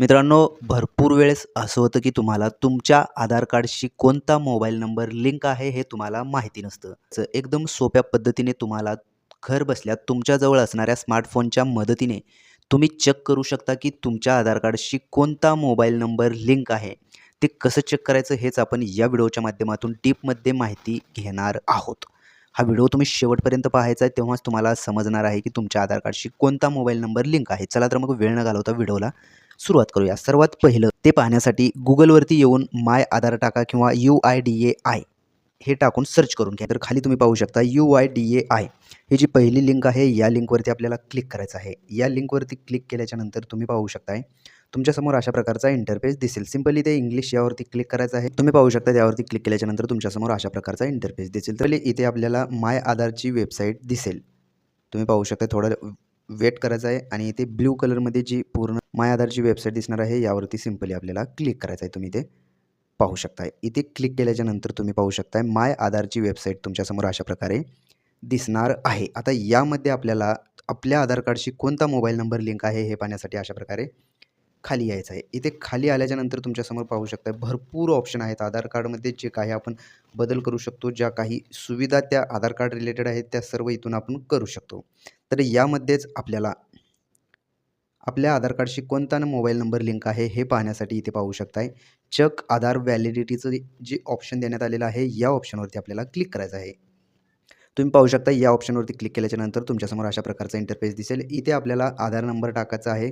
मित्रांनो भरपूर वेळेस असं होतं की तुम्हाला तुमच्या आधार कार्डशी कोणता मोबाईल नंबर लिंक आहे हे तुम्हाला माहिती नसतं. एकदम सोप्या पद्धतीने तुम्हाला घर बसल्या तुमच्याजवळ असणाऱ्या स्मार्टफोनच्या मदतीने तुम्ही चेक करू शकता की तुमच्या आधार कार्डशी कोणता मोबाईल नंबर लिंक आहे. ते कसं चेक करायचं हेच आपण या व्हिडिओच्या माध्यमातून डीपमध्ये माहिती घेणार आहोत. हा व्हिडिओ तुम्ही शेवटपर्यंत पाहायचा आहे तेव्हाच तुम्हाला समजणार आहे की तुमच्या आधार कार्डशी कोणता मोबाईल नंबर लिंक आहे. चला तर मग वेळ न घालवता व्हिडिओला सुरुवात करूया. सर्वात पहिलं ते पाहण्यासाठी गुगलवरती येऊन माय आधार टाका किंवा U I D A I हे टाकून सर्च करून घ्या. तर खाली तुम्ही पाहू शकता U I D A I. ही जी पहिली लिंक आहे या लिंकवरती आपल्याला क्लिक करायचं आहे. या लिंकवरती क्लिक केल्याच्यानंतर तुम्ही पाहू शकताय तुमच्यासमोर अशा प्रकारचा इंटरफेस दिसेल. सिम्पली ते इंग्लिश यावरती क्लिक करायचं आहे. तुम्ही पाहू शकता त्यावरती क्लिक केल्याच्यानंतर तुमच्यासमोर अशा प्रकारचा इंटरफेस दिसेल. तर इथे आपल्याला माय आधारची वेबसाईट दिसेल. तुम्ही पाहू शकता थोडं वेट करायचं आहे आणि इथे ब्ल्यू कलरमध्ये जी पूर्ण माय आधारची वेबसाईट दिसणार आहे यावरती सिम्पली आपल्याला क्लिक करायचं आहे तुम्ही ते पाहू शकताय. इथे क्लिक केल्याच्यानंतर तुम्ही पाहू शकताय माय आधारची वेबसाईट तुमच्यासमोर अशा प्रकारे दिसणार आहे. आता यामध्ये आपल्याला आपल्या आधार कार्डशी कोणता मोबाईल नंबर लिंक आहे हे पाहण्यासाठी अशा प्रकारे खाली यायचं आहे. इथे खाली आल्याच्यानंतर तुमच्यासमोर पाहू शकता भरपूर ऑप्शन आहेत. आधार कार्डमध्ये जे काही आपण बदल करू शकतो ज्या काही सुविधा त्या आधार कार्ड रिलेटेड आहेत त्या सर्व इथून आपण करू शकतो. तर यामध्येच आपल्याला आपल्या आधार कार्डशी कोणता मोबाईल नंबर लिंक आहे हे पाहण्यासाठी इथे पाहू शकताय. चक आधार व्हॅलिडिटीचं जे ऑप्शन देण्यात आलेलं आहे या ऑप्शनवरती आपल्याला क्लिक करायचं आहे. तुम्ही पाहू शकता या ऑप्शनवरती क्लिक केल्याच्यानंतर तुमच्यासमोर अशा प्रकारचा इंटरफेस दिसेल. इथे आपल्याला आधार नंबर टाकायचा आहे.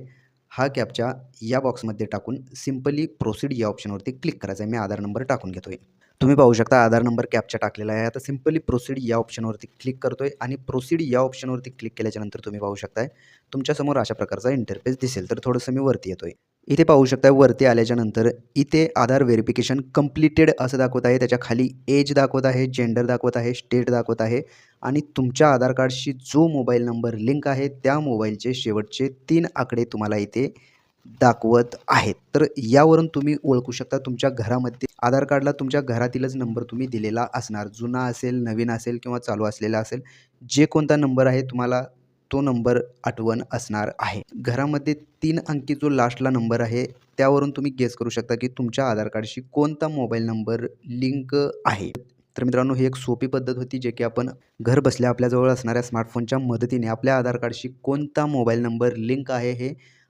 हा कॅपच्या या बॉक्समध्ये टाकून सिम्पली प्रोसीड या ऑप्शनवरती क्लिक करायचं आहे. मी आधार नंबर टाकून घेतो आहे तुम्ही पाहू शकता आधार नंबर कॅपच्या टाकलेला आहे. आता सिम्पली प्रोसीड या ऑप्शनवरती क्लिक करतो आहे आणि प्रोसीड या ऑप्शनवरती क्लिक केल्याच्यानंतर तुम्ही पाहू शकताय तुमच्यासमोर अशा प्रकारचा इंटरफेस दिसेल. तर थोडंसं मी वरती येतो आहे इथे पाहू शकता वरती आल्याच्यानंतर इथे आधार व्हेरिफिकेशन कम्प्लिटेड असं दाखवत आहे. त्याच्याखाली एज दाखवत आहे जेंडर दाखवत आहे स्टेट दाखवत आहे आणि तुमच्या आधार कार्डशी जो मोबाईल नंबर लिंक आहे त्या मोबाईलचे शेवटचे तीन आकडे तुम्हाला इथे दाखवत आहेत. तर यावरून तुम्ही ओळखू शकता तुमच्या घरामध्ये आधार कार्डला तुमच्या घरातीलच नंबर तुम्ही दिलेला असणार. जुना असेल नवीन असेल किंवा चालू असलेला असेल जे कोणता नंबर आहे तुम्हाला तो नंबर आठवण असणार आहे. घरामध्ये तीन अंकी जो लास्टला नंबर आहे त्यावरून तुम्ही गेस करू शकता की तुमच्या आधार कार्डशी कोणता मोबाईल नंबर लिंक आहे. तर मित्रांनो ही एक सोपी पद्धत होती जे की आपण घर बसल्या आपल्याजवळ असणाऱ्या स्मार्टफोनच्या मदतीने आपल्या आधार कार्डशी कोणता मोबाईल नंबर लिंक आहे हे